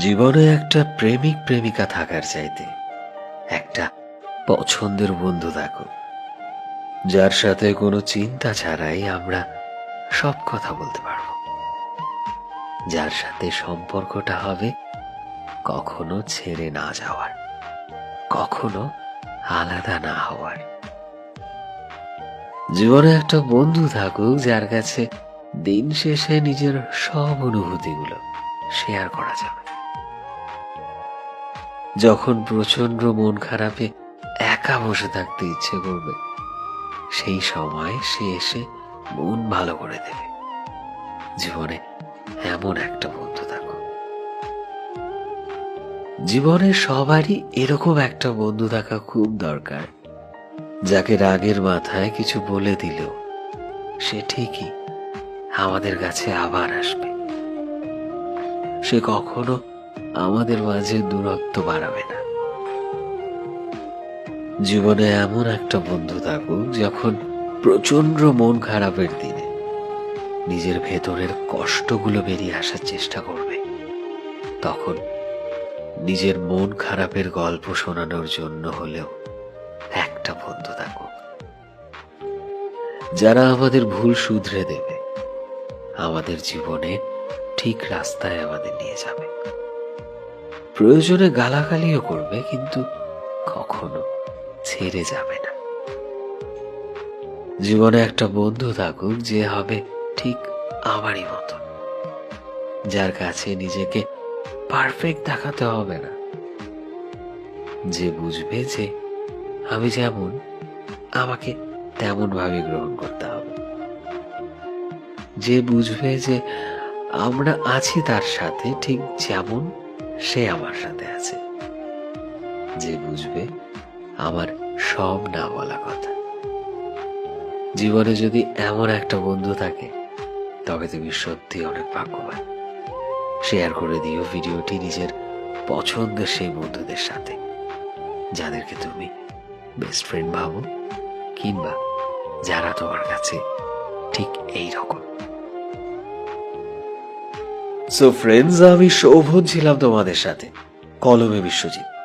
জীবনে একটা প্রেমিক প্রেমিকা থাকার চাইতে একটা পছন্দের বন্ধু থাকো। যার সাথে কোনো চিন্তা ছাড়াই আমরা সব কথা বলতে পারব। যার সাথে সম্পর্কটা হবে কখনো ছেড়ে না যাওয়ার, কখনো আলাদা না হওয়ার। জীবনে একটা বন্ধু থাকুক যার কাছে দিন শেষে নিজের সব অনুভূতিগুলো শেয়ার করা যাবে। যখন প্রচণ্ড মন খারাপে একা বসে থাকতে ইচ্ছে করবে, সেই সময় সে এসে মন ভালো করে দেবে। জীবনে এমন একটা বন্ধু থাকো। জীবনে সবারই এরকম একটা বন্ধু থাকা খুব দরকার, যাকে রাগের মাথায় কিছু বলে দিলেও সে ঠিকই আমাদের কাছে আবার আসবে। সে কখনো আমাদের মাঝে দূরত্ব বাড়াবে না। জীবনে এমন একটা বন্ধু থাকুক যখন প্রচণ্ড মন খারাপের দিনে নিজের ভেতরের কষ্টগুলো বেরিয়ে আসার চেষ্টা করবে। তখন নিজের মন খারাপের গল্প শোনানোর জন্য হলেও একটা বন্ধু থাকুক। যারা আমাদের ভুল শুধরে দেবে, আমাদের জীবনে ঠিক রাস্তায় আমাদের নিয়ে যাবে। প্রয়োজনে গালাগালিও করবে, কিন্তু কখনো ছেড়ে যাবে না। জীবনে একটা বন্ধু থাকুক, যে হবে ঠিক আমারই মতো। যার কাছে নিজেকে পারফেক্ট দেখাতে হবে না। যে বুঝবে যে আমি যেমন, আমাকে তেমন ভাবে গ্রহণ করতে হবে। যে বুঝবে যে আমরা আছি তার সাথে, ঠিক যেমন সে আমার সাথে আছে। যে বুঝবে আমার সব না বলা কথা। জীবনে যদি এমন একটা বন্ধু থাকে, তবে তুমি সত্যি অনেক ভাগ্যবান। শেয়ার করে দিও ভিডিওটি নিজের পছন্দের সেই বন্ধুদের সাথে, যাদেরকে তুমি বেস্ট ফ্রেন্ড ভাবো, কিংবা যারা তোমার কাছে ঠিক এই রকম সো ফ্রেন্ডস আমি শোভন ছিলাম তোমাদের সাথে। কলমে বিশ্বজিৎ।